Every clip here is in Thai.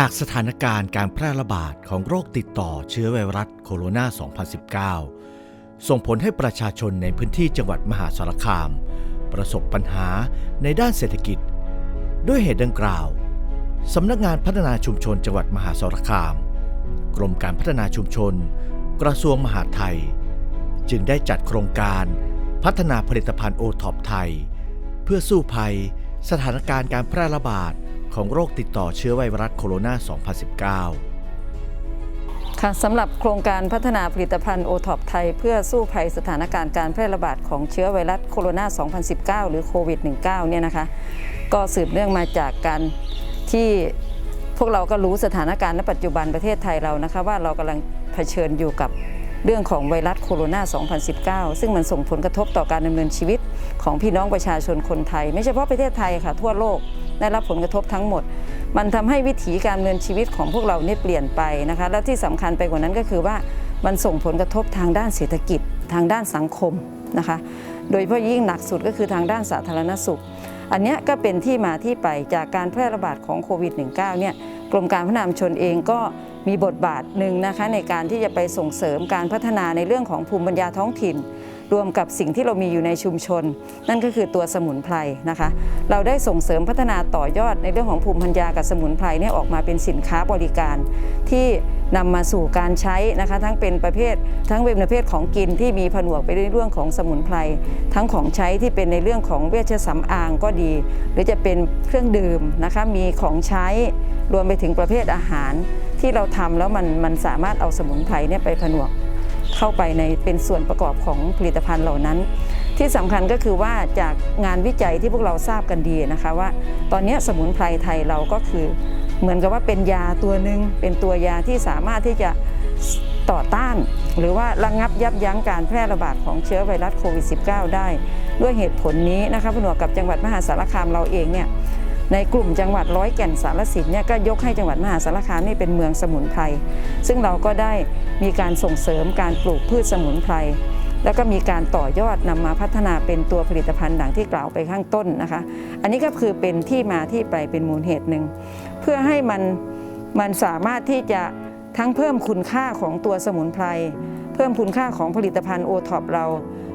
จากสถานการณ์การแพร่ระบาดของโรคติดต่อเชื้อไวรัสโคโรนา 2019 ส่งผลให้ประชาชนในพื้นที่จังหวัดมหาสารคาม ประสบปัญหาในด้านเศรษฐกิจ ด้วยเหตุดังกล่าว สำนักงานพัฒนาชุมชนจังหวัดมหาสารคาม กรมการพัฒนาชุมชน กระทรวงมหาดไทย จึงได้จัดโครงการพัฒนาผลิตภัณฑ์โอท็อปไทย เพื่อสู้ภัย สถานการณ์การแพร่ระบาด ของโรคติดต่อเชื้อไวรัสโคโรนา 2019 ค่ะสำหรับโครงการพัฒนาผลิตภัณฑ์โอท็อปไทย เพื่อสู้ภัยสถานการณ์การแพร่ระบาดของเชื้อไวรัสโคโรนา 2019 หรือโควิด -19 เนี่ยนะคะ ก็สืบเนื่องมาจากการที่พวกเราก็รู้สถานการณ์ณปัจจุบันประเทศไทยเรานะคะ ว่าเรากำลังเผชิญอยู่กับ เรื่องของไวรัสโคโรนา 2019 ซึ่งมันส่งผลกระทบต่อการดำเนินชีวิตของพี่น้องประชาชนคนไทย ไม่เฉพาะประเทศไทยค่ะ ทั่วโลกได้รับผลกระทบทั้งหมด มันทำให้วิถีการดำเนินชีวิตของพวกเราเนี่ยเปลี่ยนไปนะคะ แล้วที่สำคัญไปกว่านั้นก็คือว่ามันส่งผลกระทบทางด้านเศรษฐกิจ ทางด้านสังคมนะคะ โดยเฉพาะยิ่งหนักสุดก็คือทางด้านสาธารณสุข อันนี้ก็เป็นที่มาที่ไปจากการแพร่ระบาดของโควิด -19 เนี่ย กรมการพัฒนาชุมชนเองก็มีบทบาทหนึ่งนะคะในการที่จะไปส่งเสริมการพัฒนาในเรื่องของภูมิปัญญาท้องถิ่น รวมกับสิ่งที่เรามีอยู่ในชุมชน นั่นก็คือตัวสมุนไพรนะคะ เราได้ส่งเสริมพัฒนาต่อยอดในเรื่องของภูมิปัญญากับสมุนไพรเนี่ยออกมาเป็นสินค้าบริการ ที่นำมาสู่การใช้นะคะทั้งเป็นประเภท ทั้งเป็นประเภทของกินที่มีผนวกไปด้วยเรื่องของสมุนไพรทั้งของใช้ที่เป็นในเรื่องของเวชสำอางก็ดี หรือจะเป็นเครื่องดื่มนะคะมีของใช้รวมไปถึงประเภทอาหารที่เราทำแล้วมันมันสามารถเอาสมุนไพรเนี่ยไปผนวก เข้าไปในเป็นส่วนประกอบของผลิตภัณฑ์เหล่านั้น ที่สำคัญก็คือว่าจากงานวิจัยที่พวกเราทราบกันดีนะคะว่า ตอนนี้สมุนไพรไทยเราก็คือ เหมือนกับว่าเป็นยาตัวหนึ่งเป็นตัวยาที่สามารถที่จะต่อต้าน หรือว่าระงับยับยั้งการแพร่ระบาดของเชื้อไวรัสโควิด -19 ได้ ด้วยเหตุผลนี้นะคะผนวกกับจังหวัดมหาสารคามเราเองเนี่ย ในกลุ่มจังหวัดร้อยแก่นสารสินเนี่ยก็ยกให้จังหวัดมหาสารคามนี่เป็นเมืองสมุนไพรซึ่งเราก็ได้มีการส่งเสริมการปลูกพืชสมุนไพรแล้วก็มีการต่อยอดนำมาพัฒนาเป็นตัวผลิตภัณฑ์ดังที่กล่าวไปข้างต้นนะคะ อันนี้ก็คือเป็นที่มาที่ไปเป็นมูลเหตุหนึ่งเพื่อให้มันมันสามารถที่จะทั้งเพิ่มคุณค่าของตัวสมุนไพรเพิ่มคุณค่าของผลิตภัณฑ์โอท็อปเรา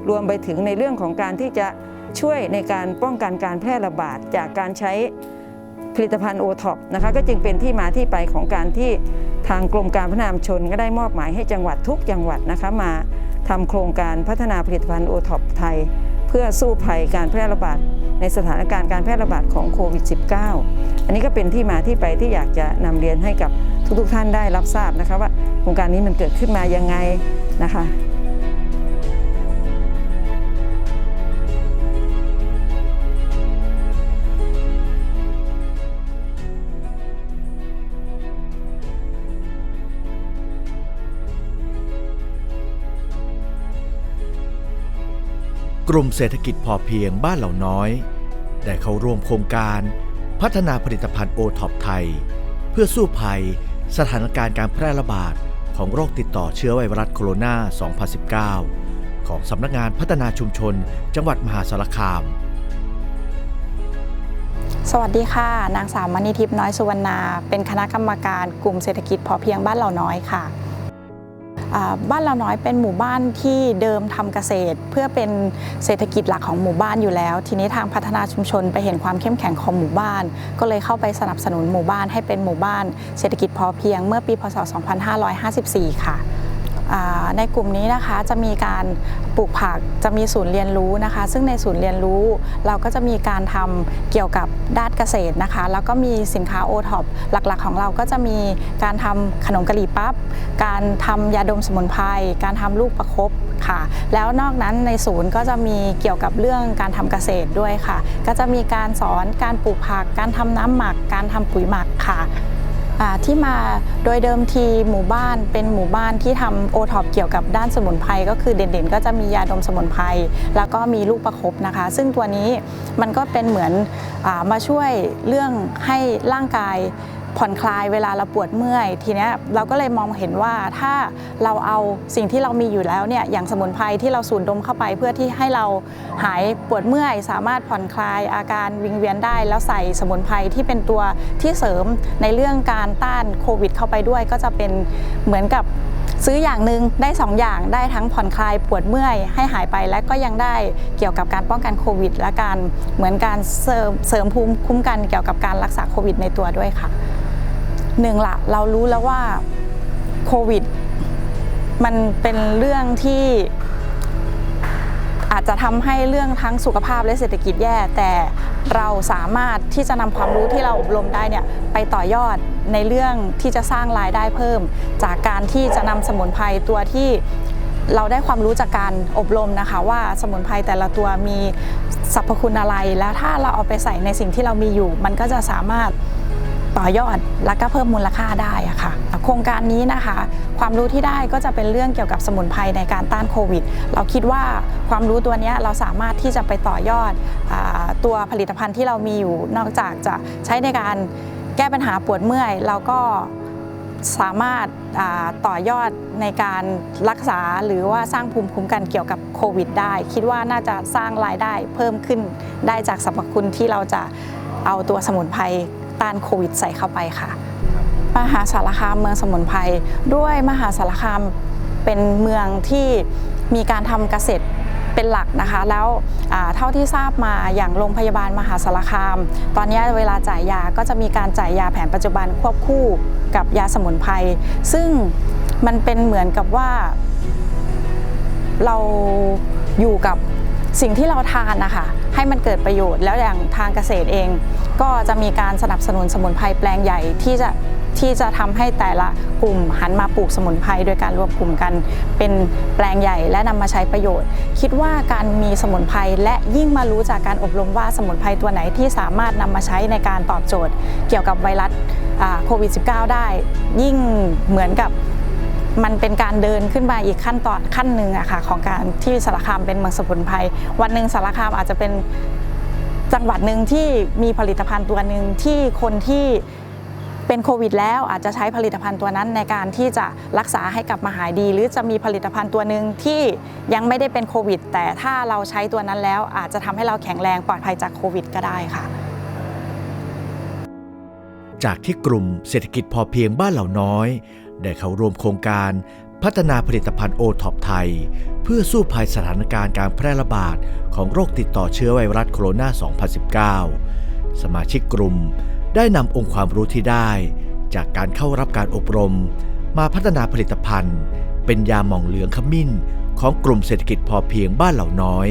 รวมไปถึงในเรื่องของการที่จะช่วยในการป้องกันการแพร่ระบาดจากการใช้ผลิตภัณฑ์โอท็อปนะคะก็จึงเป็นที่มาที่ไปของการที่ทางกรมการพัฒนาชุมชนก็ได้มอบหมายให้จังหวัดทุกจังหวัดนะคะมาทำโครงการพัฒนาผลิตภัณฑ์โอท็อปไทย เพื่อสู้ภัยการแพร่ระบาดในสถานการณ์การแพร่ระบาดของโควิด -19 อันนี้ก็เป็นที่มาที่ไปที่อยากจะนำเรียนให้กับทุกๆ ท่านได้รับทราบนะคะว่าโครงการนี้มันเกิดขึ้นมายังไงนะคะ กลุ่มเศรษฐกิจพอเพียงบ้านเหล่าน้อย ได้เข้าร่วมโครงการพัฒนาผลิตภัณฑ์โอท็อปไทย เพื่อสู้ภัยสถานการณ์การแพร่ระบาดของโรคติดต่อเชื้อไวรัสโคโรนา 2019 ของสำนักงานพัฒนาชุมชน จังหวัดมหาสารคาม สวัสดีค่ะ นางสาวมณีทิพย์น้อยสุวรรณา เป็นคณะกรรมการกลุ่มเศรษฐกิจพอเพียงบ้านเราน้อยค่ะ บ้านเราน้อยเป็นหมู่บ้านที่เดิมทำเกษตร เพื่อเป็นเศรษฐกิจหลักของหมู่บ้านอยู่แล้ว ทีนี้ทางพัฒนาชุมชนไปเห็นความเข้มแข็งของหมู่บ้าน ก็เลยเข้าไปสนับสนุนหมู่บ้านให้เป็นหมู่บ้าน เศรษฐกิจพอเพียงเมื่อปีพศ 2554 ค่ะ ในกลุ่มนี้นะคะจะมีการปลูกผักจะมีศูนย์เรียนรู้นะคะ ซึ่งในศูนย์เรียนรู้เราก็จะมีการทำเกี่ยวกับด้านเกษตรนะคะ แล้วก็มีสินค้าโอท็อปหลักๆ ของเราก็จะมีการทำขนมกะหรี่ปั๊บการทำยาดมสมุนไพรการทำลูกประคบค่ะ แล้วนอกนั้นในศูนย์ก็จะมีเกี่ยวกับเรื่องการทำเกษตรด้วยค่ะ ก็จะมีการสอนการปลูกผัก การทำน้ำหมัก การทำปุ๋ยหมักค่ะ ที่มาโดยเดิมทีหมู่บ้านเป็นหมู่บ้านที่ทำโอท็อปเกี่ยวกับด้านสมุนไพรก็คือเด่นๆ ก็จะมียาดมสมุนไพรแล้วก็มีลูกประคบนะคะ ซึ่งตัวนี้มันก็เป็นเหมือนอมาช่วยเรื่องให้ร่างกาย ผ่อนคลายเวลาเราปวดเมื่อย ทีเนี้ยเราก็เลยมองเห็นว่าถ้าเราเอาสิ่งที่เรามีอยู่แล้วเนี่ยอย่างสมุนไพรที่เราสูดดมเข้าไป เพื่อที่ให้เราหายปวดเมื่อย สามารถผ่อนคลายอาการวิงเวียนได้ แล้วใส่สมุนไพรที่เป็นตัวที่เสริมในเรื่องการต้านโควิด เข้าไปด้วย ก็จะเป็นเหมือนกับซื้ออย่างหนึ่งได้สองอย่างได้ทั้งผ่อนคลายปวดเมื่อยให้หายไปและก็ยังได้เกี่ยวกับการป้องกันโควิด และการเหมือนการเสริมภูมิคุ้มกันเกี่ยวกับการรักษาโควิดในตัวด้วยค่ะ หนึ่งละเรารู้แล้วว่าโควิด มันเป็นเรื่องที่อาจจะทำให้เรื่องทั้งสุขภาพและเศรษฐกิจแย่ แต่เราสามารถที่จะนำความรู้ที่เราอบรมได้เนี่ยไปต่อยอดในเรื่องที่จะสร้างรายได้เพิ่ม จากการที่จะนำสมุนไพรตัวที่เราได้ความรู้จากการอบรมนะคะ ว่าสมุนไพรแต่ละตัวมีสรรพคุณอะไร แล้วถ้าเราเอาไปใส่ในสิ่งที่เรามีอยู่ มันก็จะสามารถ ต่อยอดและก็เพิ่มมูลค่าได้ะค่ะ โครงการนี้นะคะ ความรู้ที่ได้ก็จะเป็นเรื่องเกี่ยวกับสมุนไพรในการต้านโควิด เราคิดว่าความรู้ตัวนี้เราสามารถที่จะไปต่อยอดอตัวผลิตภัณฑ์ที่เรามีอยู่ นอกจากจะใช้ในการแก้ปัญหาปวดเมื่อย เราก็สามารถต่อยอดในการรักษาหรือว่าสร้างภูมิคุ้มกันเกี่ยวกับโควิดได้ คิดว่าน่าจะสร้างรายได้เพิ่มขึ้นได้จากสรรพคุณที่เราจะเอาตัวสมุนไพร ต้านโควิดใส่เข้าไปค่ะ มหาสารคามเมืองสมุนไพรด้วยมหาสารคามเป็นเมืองที่มีการทำเกษตรเป็นหลักนะคะ แล้วเท่าที่ทราบมาอย่างโรงพยาบาลมหาสารคาม ตอนนี้เวลาจ่ายยาก็จะมีการจ่ายยาแผนปัจจุบันควบคู่กับยาสมุนไพรซึ่งมันเป็นเหมือนกับว่าเราอยู่กับ สิ่งที่เราทานนะคะให้มันเกิดประโยชน์ แล้วอย่างทางเกษตรเอง ก็จะมีการสนับสนุนสมุนไพรแปลงใหญ่ที่จะที่จะทำให้แต่ละกลุ่มหันมาปลูกสมุนไพรโดยการรวมกลุ่มกัน เป็นแปลงใหญ่และนำมาใช้ประโยชน์ คิดว่าการมีสมุนไพรและยิ่งมารู้จากการอบรมว่าสมุนไพรตัวไหนที่สามารถนำมาใช้ในการตอบโจทย์ เกี่ยวกับไวรัสโควิด -19 ได้ ยิ่งเหมือนกับ มันเป็นการเดินขึ้นมาอีกขั้นตอนขั้นหนึ่งอะค่ะของการที่สารคามเป็นเมืองสมุนไพรวันหนึ่งสารคามอาจจะเป็นจังหวัดหนึ่งที่มีผลิตภัณฑ์ตัวหนึ่งที่คนที่เป็นโควิด แล้วอาจจะใช้ผลิตภัณฑ์ตัวนั้นในการที่จะรักษาให้กลับมาหายดี หรือจะมีผลิตภัณฑ์ตัวหนึ่งที่ยังไม่ได้เป็นโควิด แต่ถ้าเราใช้ตัวนั้นแล้วอาจจะทำให้เราแข็งแรงปลอดภัยจากโควิด ก็ได้ค่ะ จากที่กลุ่มเศรษฐกิจพอเพียงบ้านเหล่าน้อย ได้เข้าร่วมโครงการพัฒนาผลิตภัณฑ์โอท็อปไทย เพื่อสู้ภัยสถานการณ์การแพร่ระบาดของโรคติดต่อเชื้อไวรัสโคโรนา 2019 สมาชิกกลุ่มได้นำองค์ความรู้ที่ได้ จากการเข้ารับการอบรม มาพัฒนาผลิตภัณฑ์ เป็นยาหม่องเหลืองขมิ้นของกลุ่มเศรษฐกิจพอเพียงบ้านเหล่าน้อย